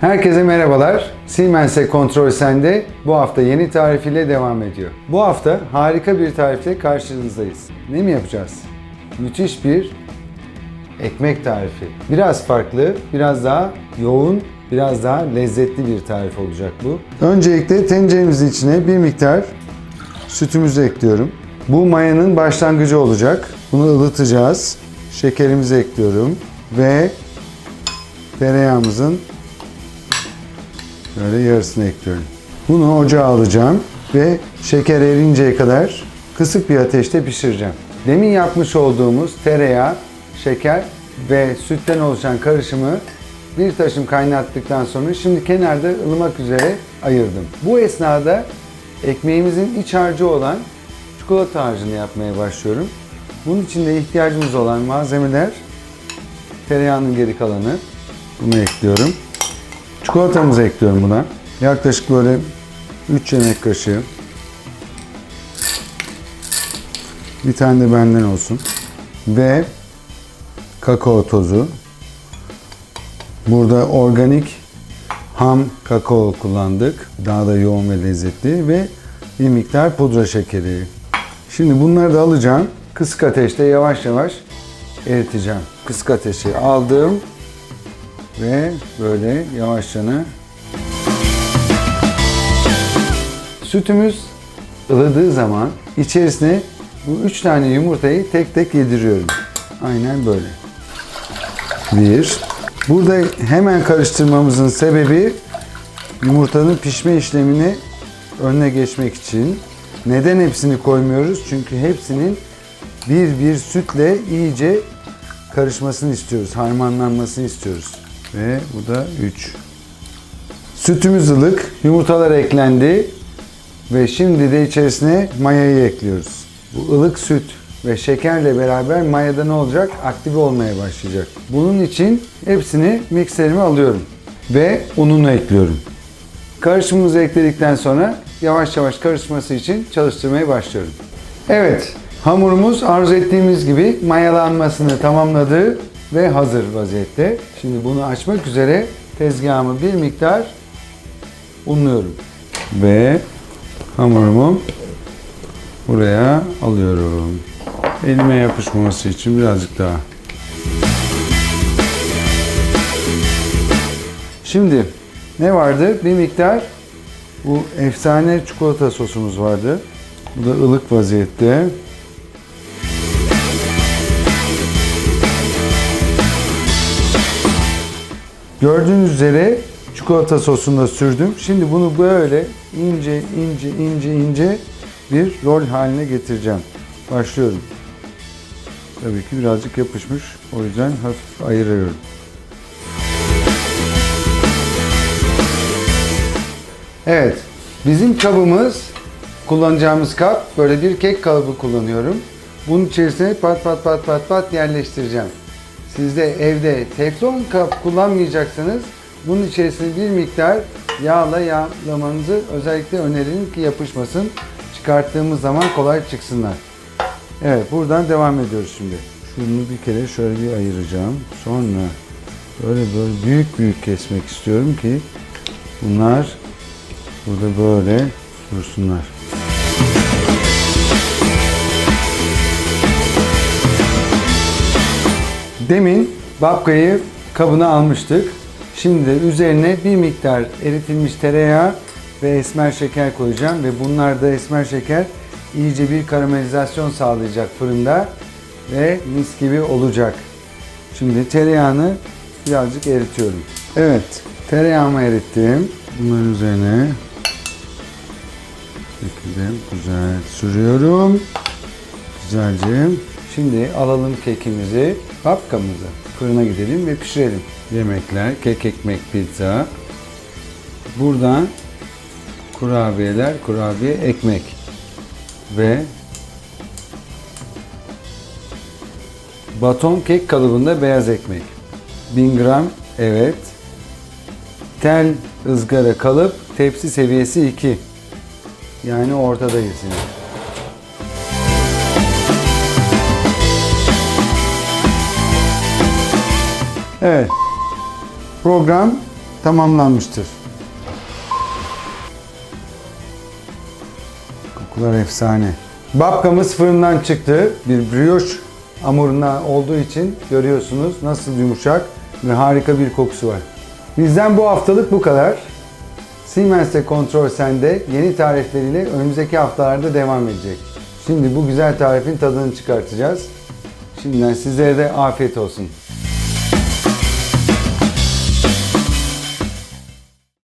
Herkese merhabalar. Siemens'e kontrol sende bu hafta yeni tarif ile devam ediyor. Bu hafta harika bir tarifle karşınızdayız. Ne mi yapacağız? Müthiş bir ekmek tarifi. Biraz farklı, biraz daha yoğun, biraz daha lezzetli bir tarif olacak bu. Öncelikle tenceremizin içine bir miktar sütümüzü ekliyorum. Bu mayanın başlangıcı olacak. Bunu ılıtacağız. Şekerimizi ekliyorum ve tereyağımızın böyle yarısını ekliyorum. Bunu ocağa alacağım ve şeker erinceye kadar kısık bir ateşte pişireceğim. Demin yapmış olduğumuz tereyağı, şeker ve sütten oluşan karışımı bir taşım kaynattıktan sonra şimdi kenarda ılımak üzere ayırdım. Bu esnada ekmeğimizin iç harcı olan çikolata harcını yapmaya başlıyorum. Bunun için de ihtiyacımız olan malzemeler tereyağının geri kalanı. Bunu ekliyorum. Çikolatamızı ekliyorum buna. Yaklaşık böyle 3 yemek kaşığı. Bir tane de benden olsun. Ve kakao tozu. Burada organik ham kakao kullandık. Daha da yoğun ve lezzetli ve bir miktar pudra şekeri. Şimdi bunları da alacağım. Kısık ateşte yavaş yavaş eriteceğim. Kısık ateşi aldım ve böyle yavaşça Sütümüz ılıdığı zaman içerisine bu üç tane yumurtayı tek tek yediriyorum. Aynen böyle. Bir. Burada hemen karıştırmamızın sebebi yumurtanın pişme işlemini önüne geçmek için. Neden hepsini koymuyoruz? Çünkü hepsinin bir bir sütle iyice karışmasını istiyoruz. Harmanlanmasını istiyoruz. Ve bu da 3. Sütümüz ılık, yumurtalar eklendi ve şimdi de içerisine mayayı ekliyoruz. Bu ılık süt ve şekerle beraber mayada ne olacak? Aktive olmaya başlayacak. Bunun için hepsini mikserime alıyorum ve ununu ekliyorum. Karışımımızı ekledikten sonra yavaş yavaş karışması için çalıştırmaya başlıyorum. Evet, hamurumuz arzu ettiğimiz gibi mayalanmasını tamamladı ve hazır vaziyette. Şimdi bunu açmak üzere tezgahımı bir miktar unluyorum. Ve hamurumu buraya alıyorum. Elime yapışmaması için birazcık daha. Şimdi ne vardı? Bir miktar bu efsane çikolata sosumuz vardı. Bu da ılık vaziyette. Gördüğünüz üzere çikolata sosunu da sürdüm. Şimdi bunu böyle ince ince ince ince bir rol haline getireceğim. Başlıyorum. Tabii ki birazcık yapışmış. O yüzden hafif ayırıyorum. Evet. Bizim kabımız kullanacağımız kap böyle bir kek kalıbı kullanıyorum. Bunun içerisine pat pat pat pat pat yerleştireceğim. Siz de evde teflon kap kullanmayacaksanız bunun içerisine bir miktar yağla yağlamanızı özellikle öneririm ki yapışmasın. Çıkarttığımız zaman kolay çıksınlar. Evet buradan devam ediyoruz şimdi. Şunu bir kere şöyle bir ayıracağım. Sonra böyle böyle büyük büyük kesmek istiyorum ki bunlar burada böyle dursunlar. Demin babkayı kabına almıştık. Şimdi üzerine bir miktar eritilmiş tereyağı ve esmer şeker koyacağım ve bunlar da esmer şeker iyice bir karamelizasyon sağlayacak fırında ve mis gibi olacak. Şimdi tereyağını birazcık eritiyorum. Evet, tereyağımı erittim. Bunların üzerine şekilde güzel sürüyorum. Güzelce. Şimdi alalım kekimizi, babkamızı. Fırına gidelim ve pişirelim. Yemekler, kek, ekmek, pizza. Buradan kurabiyeler, kurabiye, ekmek. Ve baton kek kalıbında beyaz ekmek. 1000 gram, evet. Tel ızgara kalıp, tepsi seviyesi 2. Yani ortadayız yine. Evet. Program tamamlanmıştır. Kokular efsane. Babkamız fırından çıktı. Bir brioche hamuruna olduğu için görüyorsunuz nasıl yumuşak ve harika bir kokusu var. Bizden bu haftalık bu kadar. Siemens'te kontrol sende yeni tarifleriyle önümüzdeki haftalarda devam edecek. Şimdi bu güzel tarifin tadını çıkartacağız. Şimdiden sizlere de afiyet olsun.